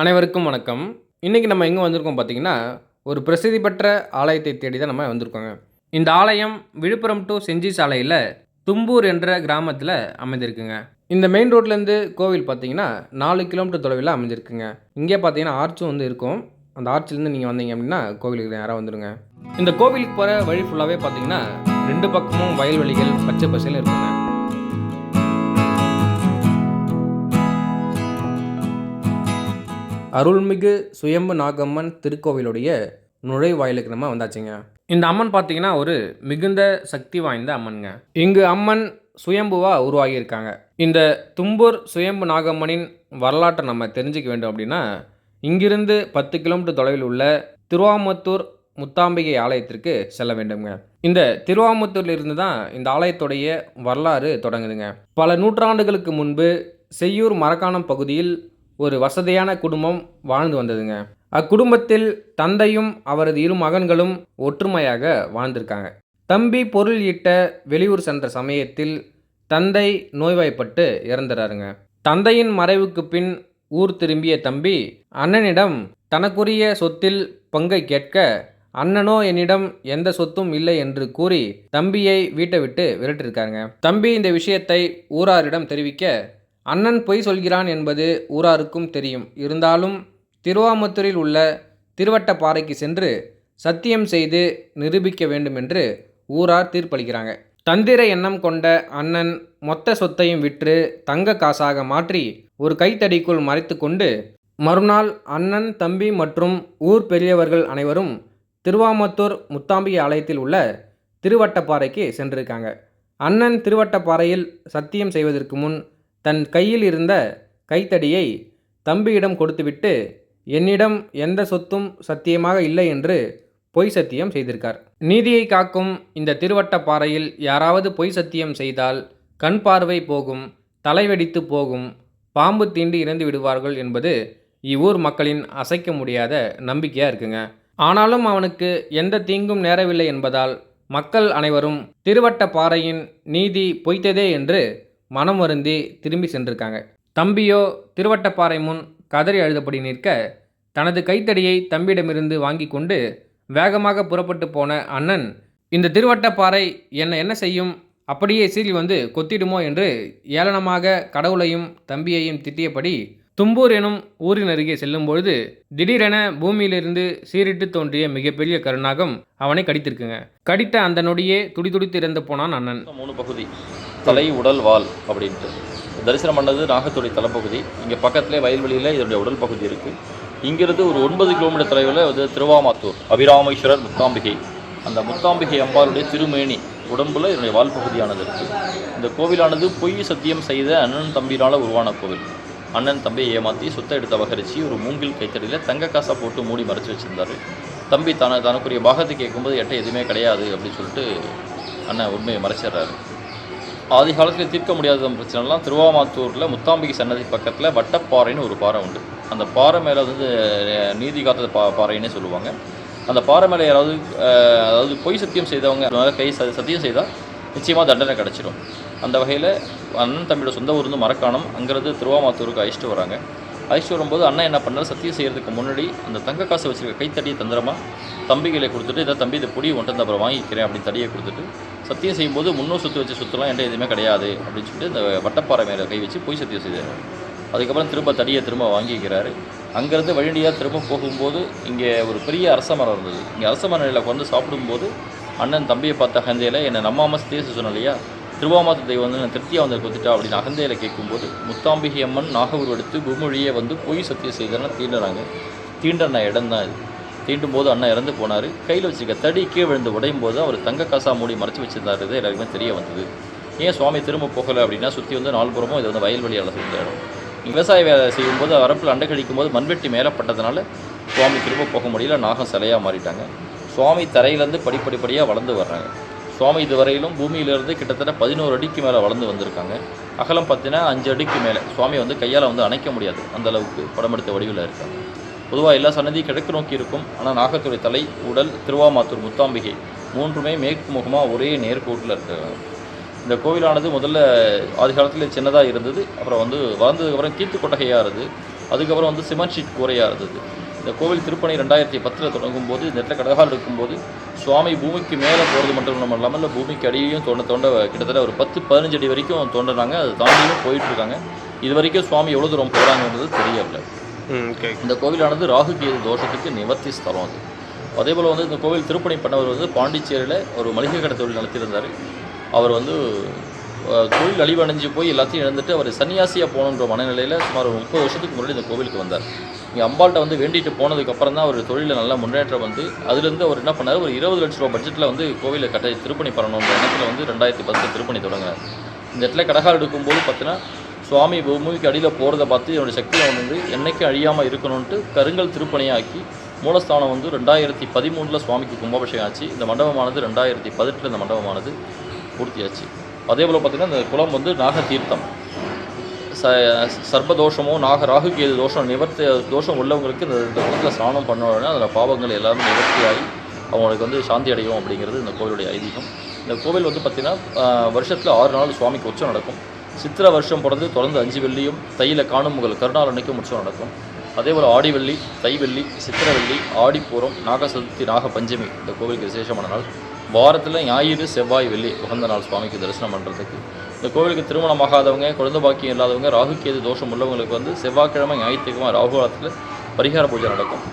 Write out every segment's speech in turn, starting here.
அனைவருக்கும் வணக்கம். இன்றைக்கி நம்ம எங்கே வந்திருக்கோம் பார்த்தீங்கன்னா ஒரு பிரசித்தி பெற்ற ஆலயத்தை தேடி தான் நம்ம வந்திருக்கோங்க. இந்த ஆலயம் விழுப்புரம் டு செஞ்சி சாலையில் தும்பூர் என்ற கிராமத்தில் அமைந்திருக்குங்க. இந்த மெயின் ரோட்லேருந்து கோவில் பார்த்தீங்கன்னா நாலு கிலோமீட்டர் தொலைவில் அமைஞ்சிருக்குங்க. இங்கே பார்த்தீங்கன்னா ஆர்ச்சும் வந்து இருக்கும். அந்த ஆர்ச்சிலேருந்து நீங்கள் வந்தீங்க அப்படின்னா கோவிலுக்கு நேராக வந்துடுங்க இந்த கோவிலுக்கு போகிற வழி ஃபுல்லாகவே பார்த்தீங்கன்னா ரெண்டு பக்கமும் வயல்வெளிகள் பச்சை பசையில் இருக்குங்க. அருள்மிகு சுயம்பு நாகம்மன் திருக்கோவிலுடைய நுழைவாயிலுக்கு நம்ம வந்தாச்சுங்க. இந்த அம்மன் பார்த்தீங்கன்னா ஒரு மிகுந்த சக்தி வாய்ந்த அம்மனுங்க. இங்கு அம்மன் சுயம்புவா உருவாகியிருக்காங்க. இந்த தும்பூர் சுயம்பு நாகம்மனின் வரலாற்றை நம்ம தெரிஞ்சுக்க வேண்டும் அப்படின்னா இங்கிருந்து பத்து கிலோமீட்டர் தொலைவில் உள்ள திருவாமத்தூர் முத்தாம்பிகை ஆலயத்திற்கு செல்ல வேண்டுங்க இந்த திருவாமத்தூர்ல இருந்து தான் இந்த ஆலயத்துடைய வரலாறு தொடங்குதுங்க. பல நூற்றாண்டுகளுக்கு முன்பு செய்யூர் மரக்காணம் பகுதியில் ஒரு வசதியான குடும்பம் வாழ்ந்து வந்ததுங்க. அக்குடும்பத்தில் தந்தையும் அவரது இரு மகன்களும் ஒற்றுமையாக வாழ்ந்திருக்காங்க. தம்பி பொருள் ஈட்ட வெளியூர் சென்ற சமயத்தில் தந்தை நோய்வாய்ப்பட்டு இறந்துறாருங்க. தந்தையின் மறைவுக்கு பின் ஊர் திரும்பிய தம்பி அண்ணனிடம் தனக்குரிய சொத்தில் பங்கை கேட்க அண்ணனோ என்னிடம் எந்த சொத்தும் இல்லை என்று கூறி தம்பியை வீட்டை விட்டு விரட்டிருக்காருங்க தம்பி இந்த விஷயத்தை ஊராரிடம் தெரிவிக்க அண்ணன் பொய் சொல்கிறான் என்பது ஊராருக்கும் தெரியும். இருந்தாலும் திருவாமத்தூரில் உள்ள திருவட்டப்பாறைக்கு சென்று சத்தியம் செய்து நிரூபிக்க வேண்டும் என்று ஊரார் தீர்ப்பளிக்கிறாங்க. தந்திர எண்ணம் கொண்ட அண்ணன் மொத்த சொத்தையும் விற்று தங்க காசாக மாற்றி ஒரு கைத்தடிக்குள் மறைத்து கொண்டு மறுநாள் அண்ணன் தம்பி மற்றும் ஊர் பெரியவர்கள் அனைவரும் திருவாமத்தூர் முத்தாம்பி ஆலயத்தில் உள்ள திருவட்டப்பாறைக்கு சென்றிருக்காங்க. அண்ணன் திருவட்டப்பாறையில் சத்தியம் செய்வதற்கு முன் தன் கையில் இருந்த கைத்தடியை தம்பியிடம் கொடுத்துவிட்டு என்னிடம் எந்த சொத்தும் சத்தியமாக இல்லை என்று பொய் சத்தியம் செய்திருக்கார். நீதியை காக்கும் இந்த திருவட்டப்பாறையில் யாராவது பொய் சத்தியம் செய்தால் கண் பார்வை போகும் தலைவெடித்து போகும் பாம்பு தீண்டி இறந்து விடுவார்கள் என்பது இவ்வூர் மக்களின் அசைக்க முடியாத நம்பிக்கையாக இருக்குங்க. ஆனாலும் அவனுக்கு எந்த தீங்கும் நேரவில்லை என்பதால் மக்கள் அனைவரும் திருவட்டப்பாறையின் நீதி பொய்த்ததே என்று மனம் வருந்தி திரும்பி சென்றிருக்காங்க. தம்பியோ திருவட்டப்பாறை முன் கதறி அழுதபடி நிற்க தனது கைத்தடியை தம்பியிடமிருந்து வாங்கி கொண்டு வேகமாக புறப்பட்டு போன அண்ணன் இந்த திருவட்டப்பாறை என்னை என்ன செய்யும்? அப்படியே சீறி வந்து கொத்திடுமோ? என்று ஏளனமாக கடவுளையும் தம்பியையும் திட்டியபடி தும்பூர் எனும் ஊரின் அருகே செல்லும் பொழுது திடீரென பூமியிலிருந்து சீரிட்டு தோன்றிய மிகப்பெரிய கருணாகம் அவனை கடித்திருக்குங்க. கடித்த அந்த நொடியே துடி துடித்து இறந்து போனான் அண்ணன். மூணு பகுதி. தலை உடல் வால் அப்படின்ட்டு. தரிசனம் பண்ணது நாகத்துறை தலைப்பகுதி. இங்கே பக்கத்துலேயே வயல்வெளியில் இதனுடைய உடல் பகுதி இருக்குது இங்கிருந்து ஒரு ஒன்பது கிலோமீட்டர் தொலைவில் வந்து திருவாமாத்தூர். அபிராமேஸ்வரர் முத்தாம்பிகை. அந்த முத்தாம்பிகை அம்பாளுடைய திருமேனி உடம்புல இதனுடைய வால் பகுதியானது இருக்குது இந்த கோவிலானது பொய் சத்தியம் செய்த அண்ணன் தம்பியினால் உருவான கோவில். அண்ணன் தம்பியை ஏமாற்றி சொத்தை எடுத்து அபகரித்து ஒரு மூங்கில் கைத்தடியில் தங்க காசா போட்டு மூடி மறைச்சு வச்சுருந்தாரு. தம்பி தான தனக்குரிய பாகத்தை கேட்கும்போது எட்ட எதுவுமே கிடையாது அப்படின்னு சொல்லிட்டு அண்ணன் உண்மையை மறைச்சிடுறாரு. ஆதி காலத்தில் தீர்க்க முடியாத பிரச்சனைலாம் திருவாமாத்தூரில் முத்தாம்பிகை சன்னதி பக்கத்தில் வட்டப்பாறைன்னு ஒரு பாறை உண்டு. அந்த பாறை மேலே வந்து நீதி காத்த பா பாறைன்னே சொல்லுவாங்க. அந்த பாறை மேலே யாராவது அதாவது பொய் சத்தியம் செய்தவங்க கை சத்தியம் செய்தால் நிச்சயமாக தண்டனை கிடச்சிடும் அந்த வகையில் அண்ணன் தம்பியோட சொந்த ஊர் வந்து மரக்காணம். அங்கேருந்து திருவாமாத்தூருக்கு அழைச்சிட்டு வராங்க. அழைச்சிட்டு வரும்போது அண்ணன் என்ன பண்ணார்? சத்தியம் செய்கிறதுக்கு முன்னாடி அந்த தங்க காசை வச்சுருக்க கைத்தடியை தந்திரமாக தம்பிகளை கொடுத்துட்டு இதை தம்பி இந்த பொடியை ஒன்று அப்புறம் வாங்கிக்கிறேன் அப்படின்னு தடியை கொடுத்துட்டு சத்தியம் செய்யும்போது முன்னூறு சொத்து வச்சு சுற்றலாம் என்கிட்ட எதுவுமே கிடையாது அப்படின்னு சொல்லிட்டு இந்த வட்டப்பாறை மேலே கை வச்சு போய் சத்தியம் செய்தார். அதுக்கப்புறம் திரும்ப தடியை திரும்ப வாங்கிக்கிறாரு. அங்கேருந்து வழியாக திரும்ப போகும்போது இங்கே ஒரு பெரிய அரச மரம் இருந்தது. இங்கே அரச மரம் வந்து சாப்பிடும்போது அண்ணன் தம்பியை பார்த்த அகந்தையில் என்னை நம்பாமல் தேச சொன்னோம் இல்லையா திருவாமாத தெய்வம் வந்து நான் திருப்தியாக வந்து கொத்துட்டா அப்படின்னு அகந்தையில் கேட்கும்போது முத்தாம்பிகை அம்மன் நாகூர் எடுத்து பூமொழியை வந்து பொய் சத்தியம் செய்தனா தீண்டுறாங்க. தீண்டன இடம் தான் இது. தீண்டும் போது அண்ணன் இறந்து போனார். கையில் வச்சுருக்க தடி கீழே விழுந்து உடையும் போது அவர் தங்க காசா மூடி மறைச்சி வச்சிருந்தாரு எல்லாருக்குமே தெரிய வந்தது. ஏன் சுவாமி திரும்ப போகலை அப்படின்னா சுற்றி வந்து நால்புறமும் இது வந்து வயல்வெளியால் சுத்த இடம் விவசாய வேலை செய்யும்போது அரப்பில் அண்டை கழிக்கும் போது மண்வெட்டி மேலப்பட்டதுனால சுவாமி திரும்ப போக முடியல நாகம் சிலையாக மாறிட்டாங்க. சுவாமி தரையிலேருந்து படிப்படிப்படியாக வளர்ந்து வர்றாங்க. சுவாமி இதுவரையிலும் பூமியிலிருந்து கிட்டத்தட்ட பதினோரு அடிக்கு மேலே வளர்ந்து வந்திருக்காங்க. அகலம் பார்த்தீங்கன்னா அஞ்சு அடிக்கு மேலே. சுவாமி வந்து கையால் வந்து அணைக்க முடியாது. அந்த அளவுக்கு படமெடுத்த வடிவில் இருக்காங்க. பொதுவாக எல்லா சன்னதியும் கிழக்கு நோக்கி இருக்கும். ஆனால் நாகத்துறை தலை உடல் திருவாமாத்தூர் முத்தாம்பிகை மூன்றுமே மேற்கு முகமாக ஒரே நேர்கோட்டில் இருக்காங்க. இந்த கோவிலானது முதல்ல ஆதி காலத்தில் சின்னதாக இருந்தது. அப்புறம் வந்து வளர்ந்ததுக்கப்புறம் கீர்த்து கொட்டகையாக இருந்தது. அதுக்கப்புறம் வந்து சிமெண்ட் ஷீட் கூரையாக இருந்தது. இந்த கோவில் திருப்பணி ரெண்டாயிரத்தி பத்தில் தொடங்கும் போது இந்த இடத்துல கடகால் இருக்கும்போது சுவாமி பூமிக்கு மேலே போகிறது மட்டும் இல்லாமல் இல்லை பூமிக்கு அடியிலையும் தோண்ட தோண்ட கிட்டத்தட்ட ஒரு பத்து பதினஞ்சு அடி வரைக்கும் தோண்டினாங்க அது தாண்டியும் போயிட்டு இருக்காங்க இது வரைக்கும் சுவாமி எவ்வளோ தூரம் போகிறாங்கன்றது தெரியவில்லை. ஓகே. இந்த கோவிலானது ராகு கேது தோஷத்துக்கு நிவர்த்தி ஸ்தலம் அது. அதே போல் வந்து இந்த கோவில் திருப்பணி பண்ணவர் வந்து பாண்டிச்சேரியில் ஒரு மளிகை கடை தொழில் நடத்தியிருந்தார். அவர் வந்து தொழில் அழிவடைஞ்சு போய் எல்லாத்தையும் இழந்துட்டு அவர் சன்னியாசியாக போகணுன்ற மனநிலையில் சுமார் முப்பது வருஷத்துக்கு முன்னாடி இந்த கோவிலுக்கு வந்தார். இங்கே அம்பாள்கிட்ட வந்து வேண்டிட்டு போனதுக்கப்புறம் தான் அவர் தொழிலில் நல்ல முன்னேற்றம் வந்து. அதுலேருந்து அவர் என்ன பண்ணார்? ஒரு இருபது லட்ச ரூபா பட்ஜெட்டில் வந்து கோவிலை கட்ட திருப்பணி பண்ணணுன்ற இடத்துல வந்து ரெண்டாயிரத்தி பத்து திருப்பணி தொடங்கினார் இந்த இடத்துல கடகால் எடுக்கும்போது பார்த்தீங்கன்னா சுவாமி பூமிக்கு அடியில் போகிறத பார்த்து என்னுடைய சக்தியை வந்து என்றைக்கும் அழியாமல் இருக்கணும்ன்ட்டு கருங்கல் திருப்பணியாக்கி மூலஸ்தானம் வந்து ரெண்டாயிரத்தி பதிமூணில் சுவாமிக்கு கும்பாபிஷேகம் ஆச்சு. இந்த மண்டபமானது ரெண்டாயிரத்தி பதினெட்டில் இந்த மண்டபமானது பூர்த்தியாச்சு. அதே போல் பார்த்திங்கன்னா இந்த குளம் வந்து நாக தீர்த்தம் ச சர்ப்பதோஷமோ நாக ராகு கேது தோஷம் நிவர்த்தி தோஷம் உள்ளவங்களுக்கு இந்த இந்த குளத்தில் ஸ்நானம் பண்ணோடனே அதில் பாவங்கள் எல்லாமே நிவர்த்தியாகி அவங்களுக்கு வந்து சாந்தி அடையும் அப்படிங்கிறது இந்த கோவிலுடைய ஐதீகம். இந்த கோவில் வந்து பார்த்திங்கன்னா வருஷத்தில் ஆறு நாள் சுவாமிக்கு உச்சம் நடக்கும். சித்திர வருஷம் பிறந்து தொடர்ந்து அஞ்சு வெள்ளியும் தையில காணும் முதல் கருநாள் அன்னைக்கும் உற்சவம் நடக்கும். அதே போல் ஆடி வெள்ளி தை வெள்ளி சித்திர வெள்ளி ஆடிப்பூரம் நாக சதுர்த்தி நாக பஞ்சமி இந்த கோவிலுக்கு விசேஷமான நாள். வாரத்தில் ஞாயிறு செவ்வாய் வெள்ளி உகந்த நாள் சுவாமிக்கு தரிசனம் பண்ணுறதுக்கு இந்த கோவிலுக்கு திருமணமாகாதவங்க குழந்தை பாக்கியம் இல்லாதவங்க ராகு கேது தோஷம் உள்ளவங்களுக்கு வந்து செவ்வாய்க்கிழமை ஞாயிற்றுக்கிழமை ராகு காலத்தில் பரிகார பூஜை நடக்கும்.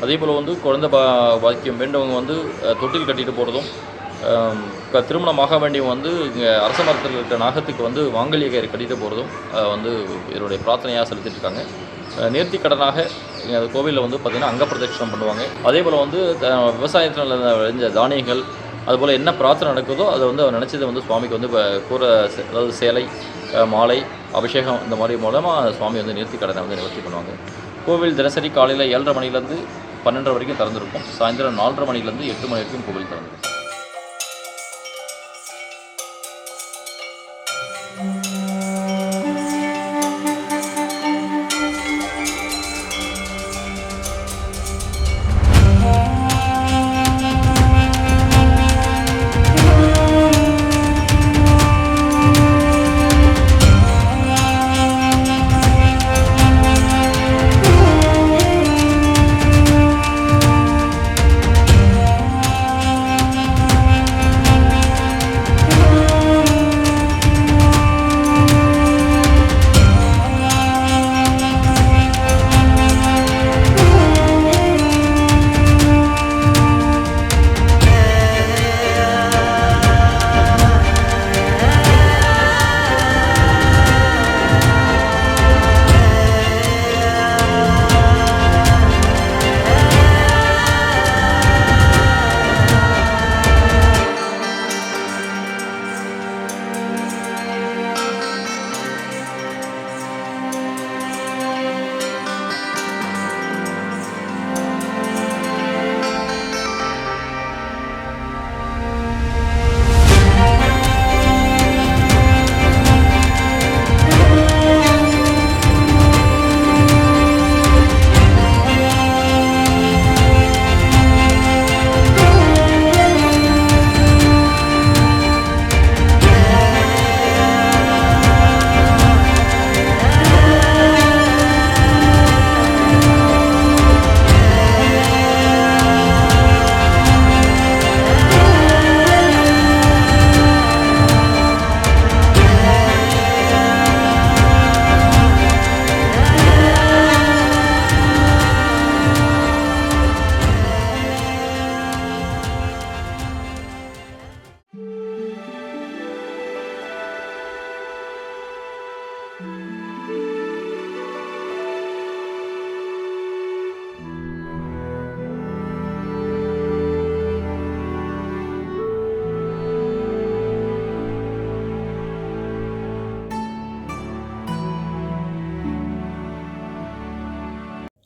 அதே போல் வந்து குழந்தை பா பாக்கியம் வேண்டவங்க வந்து தொட்டில் கட்டிட்டு போகிறதும் க- திருமணமாக வேண்டியவங்க வந்து இங்கே அரச மரத்தில் இருக்கிற நாகத்துக்கு வந்து மாங்கல்ய கயிறு கட்டிட்டு போகிறதும் வந்து இதனுடைய பிரார்த்தனையாக செலுத்திட்டுருக்காங்க. நேர்த்தி கடனாக அந்த கோவிலில் வந்து பார்த்திங்கன்னா அங்க பிரதட்சணம் பண்ணுவாங்க. அதே போல் வந்து விவசாயத்தில் விளைஞ்ச தானியங்கள் அதுபோல் என்ன பிரார்த்தனை நடக்குதோ அதை வந்து அவர் நினச்சதை வந்து சுவாமிக்கு வந்து இப்போ கூரை அதாவது சேலை மாலை அபிஷேகம் இந்த மாதிரி மூலமாக சுவாமி வந்து நிறுத்தி கடனை வந்து நிவர்த்தி பண்ணுவாங்க. கோவில் தினசரி காலையில் ஏழரை மணிலேருந்து பன்னெண்டரை வரைக்கும் திறந்துருக்கும். சாயந்தரம் நாலரை மணிலேருந்து எட்டு மணி வரைக்கும் கோவில் திறந்துருக்கும்.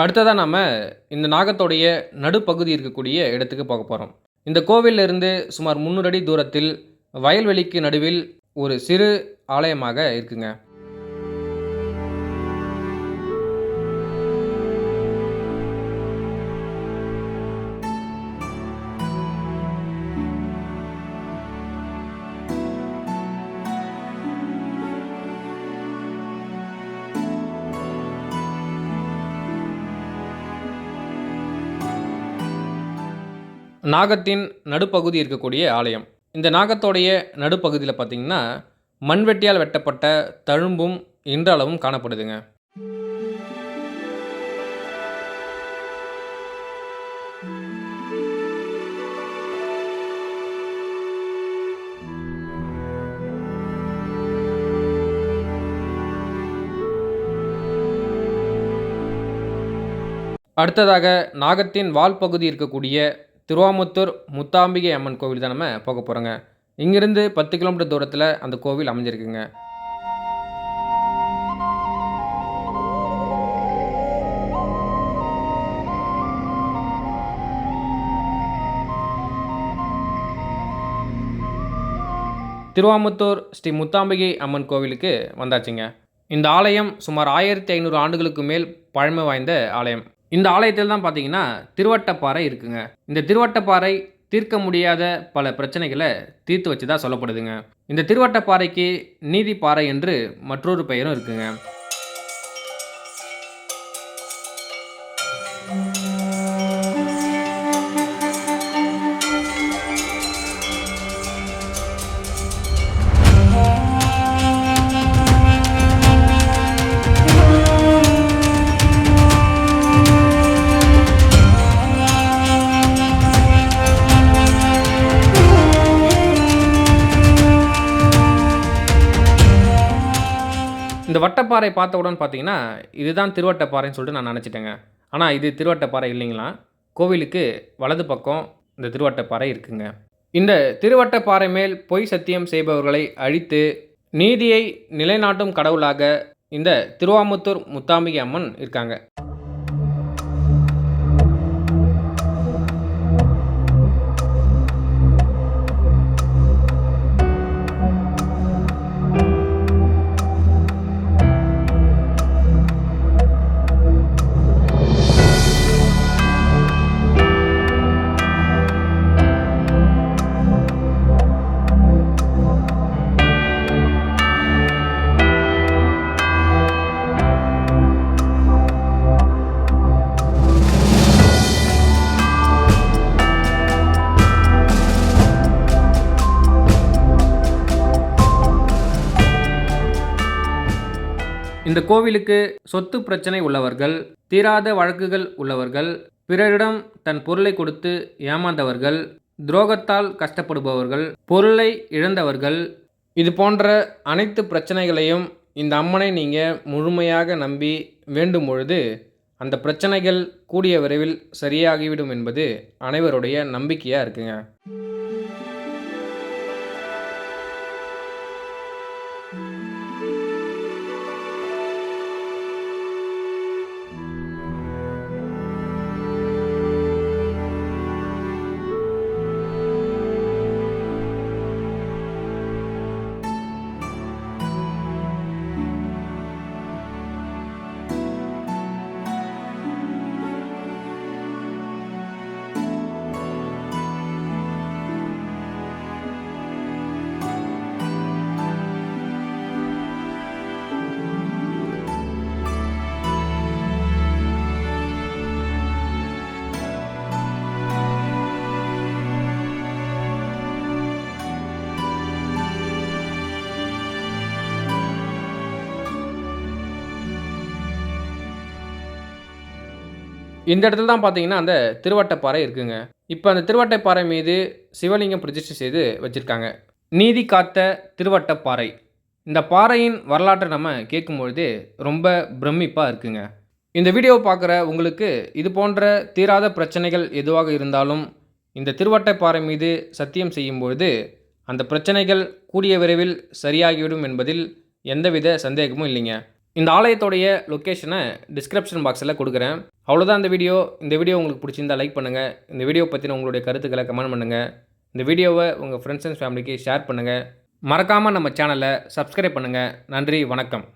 அடுத்ததாக நாம் இந்த நாகத்தோடைய நடுப்பகுதி இருக்கக்கூடிய இடத்துக்கு போக போகிறோம் இந்த கோவிலிருந்து சுமார் முந்நூறு அடி தூரத்தில் வயல்வெளிக்கு நடுவில் ஒரு சிறு ஆலயமாக இருக்குங்க. நாகத்தின் நடுப்பகுதி இருக்கக்கூடிய ஆலயம். இந்த நாகத்தோடைய நடுப்பகுதியில் பார்த்தீங்கன்னா மண்வெட்டியால் வெட்டப்பட்ட தழும்பும் இன்றளவும் காணப்படுதுங்க. அடுத்ததாக நாகத்தின் வால் பகுதி இருக்கக்கூடிய திருவாமுத்தூர் முத்தாம்பிகை அம்மன் கோவில் தான் நம்ம போக போகிறோங்க இங்கிருந்து பத்து கிலோமீட்டர் தூரத்தில் அந்த கோவில் அமைஞ்சிருக்குங்க. திருவாமுத்தூர் ஸ்ரீ முத்தாம்பிகை அம்மன் கோவிலுக்கு வந்தாச்சுங்க. இந்த ஆலயம் சுமார் ஆயிரத்தி ஐநூறு ஆண்டுகளுக்கு மேல் பழமை வாய்ந்த ஆலயம். இந்த ஆலயத்தில் தான் பார்த்தீங்கன்னா திருவட்டப்பாறை இருக்குங்க. இந்த திருவட்டப்பாறை தீர்க்க முடியாத பல பிரச்சனைகளை தீர்த்து வச்சதா சொல்லப்படுதுங்க. இந்த திருவட்டப்பாறைக்கு நீதிப்பாறை என்று மற்றொரு பெயரும் இருக்குங்க. இந்த வட்டப்பாறை பார்த்தவுடன் பார்த்தீங்கன்னா இதுதான் திருவட்டப்பாறைன்னு சொல்லிட்டு நான் நினச்சிட்டேங்க. ஆனால் இது திருவட்டப்பாறை இல்லைங்களா? கோவிலுக்கு வலது பக்கம் இந்த திருவட்டப்பாறை இருக்குங்க. இந்த திருவட்டப்பாறை மேல் பொய் சத்தியம் செய்பவர்களை அழித்து நீதியை நிலைநாட்டும் கடவுளாக இந்த திருவாமுத்தூர் முத்தாம்பிகை அம்மன் இருக்காங்க. இந்த கோவிலுக்கு சொத்து பிரச்சனை உள்ளவர்கள் தீராத வழக்குகள் உள்ளவர்கள் பிறரிடம் தன் பொருளை கொடுத்து ஏமாந்தவர்கள் துரோகத்தால் கஷ்டப்படுபவர்கள் பொருளை இழந்தவர்கள். இது போன்ற அனைத்து பிரச்சனைகளையும் இந்த அம்மனை நீங்கள் முழுமையாக நம்பி வேண்டும் பொழுது அந்த பிரச்சனைகள் கூடிய விரைவில் சரியாகிவிடும் என்பது அனைவருடைய நம்பிக்கையாக இருக்குங்க. இந்த இடத்துல தான் பார்த்தீங்கன்னா அந்த திருவட்டப்பாறை இருக்குங்க. இப்போ அந்த திருவட்டைப்பாறை மீது சிவலிங்கம் பிரதிஷ்டை செய்து வச்சுருக்காங்க. நீதி காத்த திருவட்டப்பாறை. இந்த பாறையின் வரலாற்றை நம்ம கேட்கும்பொழுது ரொம்ப பிரமிப்பாக இருக்குங்க. இந்த வீடியோவை பார்க்குற உங்களுக்கு இது போன்ற தீராத பிரச்சனைகள் எதுவாக இருந்தாலும் இந்த திருவட்டைப்பாறை மீது சத்தியம் செய்யும்பொழுது அந்த பிரச்சனைகள் கூடிய விரைவில் சரியாகிவிடும் என்பதில் எந்தவித சந்தேகமும் இல்லைங்க. இந்த ஆலயத்தோடைய லொக்கேஷனை டிஸ்கிரிப்ஷன் பாக்ஸில் கொடுக்குறேன். அவ்வளோதான் இந்த வீடியோ இந்த வீடியோ உங்களுக்கு பிடிச்சிருந்தா லைக் பண்ணுங்கள் இந்த வீடியோ பற்றின உங்களுடைய கருத்துக்களை கமெண்ட் பண்ணுங்கள் இந்த வீடியோவை உங்கள் ஃப்ரெண்ட்ஸ் அண்ட் ஃபேமிலிக்கு ஷேர் பண்ணுங்கள் மறக்காமல் நம்ம சேனலை சப்ஸ்கிரைப் பண்ணுங்கள் நன்றி வணக்கம்.